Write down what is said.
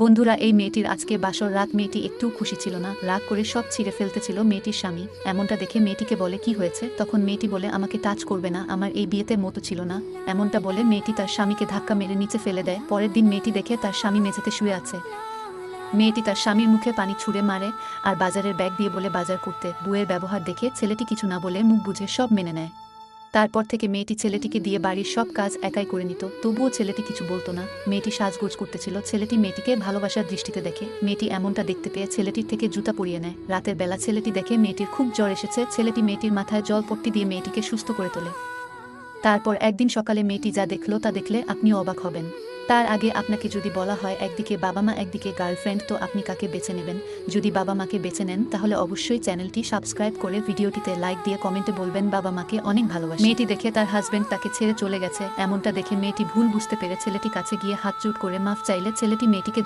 বন্ধুরা, এই মেয়েটির আজকে বাসর রাত মেয়েটি একটু খুশি ছিল না। রাগ করে সব ছিঁড়ে ফেলতেছিল মেয়েটির স্বামী। এমনটা দেখে মেয়েটিকে বলে, কি হয়েছে? তখন মেয়েটি বলে, আমাকে টাচ করবে না, আমার এই বিয়েতে মতো ছিল না। এমনটা বলে মেয়েটি তার স্বামীকে ধাক্কা মেরে নিচে ফেলে দেয়। পরের দিন মেয়েটি দেখে তার স্বামী মেঝেতে শুয়ে আছে। মেয়েটি তার স্বামীর মুখে পানি ছুঁড়ে মারে আর বাজারের ব্যাগ দিয়ে বলে, বাজার করতে। বুয়ের ব্যবহার দেখে ছেলেটি কিছু না বলে মুখ বুঝে সব মেনে নেয়। তারপর থেকে মেয়েটি ছেলেটিকে দিয়ে বাড়ির সব কাজ একাই করে নিত। তবুও ছেলেটি কিছু বলতো না। মেয়েটি সাজগোজ করতেছিল। ছেলেটি মেয়েটিকে ভালোবাসার দৃষ্টিতে দেখে। মেয়েটি এমনটা দেখতে পেয়ে ছেলেটির থেকে জুতা পরিয়ে নেয়। রাতের বেলা ছেলেটি দেখে মেয়েটির খুব জ্বর এসেছে। ছেলেটি মেয়েটির মাথায় জল পট্টি দিয়ে মেয়েটিকে সুস্থ করে তোলে। তারপর একদিন সকালে মেয়েটি যা দেখল তা দেখলে আপনি অবাক হবেন। তার আগে আপনাকে যদি বলা হয় একদিকে বাবা মা, একদিকে গার্লফ্রেন্ড তো আপনি কাকে বেছে নেবেন? যদি বাবা মাকে বেছে নেন, তাহলে অবশ্যই চ্যানেলটি সাবস্ক্রাইব করে ভিডিওটিতে লাইক দিয়ে কমেন্টে বলবেন বাবা মাকে অনেক ভালোবাসে। মেয়েটি দেখে তার হাজব্যান্ড তাকে ছেড়ে চলে গেছে। এমনটা দেখে মেয়েটি ভুল বুঝতে পেরে ছেলেটি কাছে গিয়ে হাত চুট করে মাফ চাইলে ছেলেটি মেয়েটিকে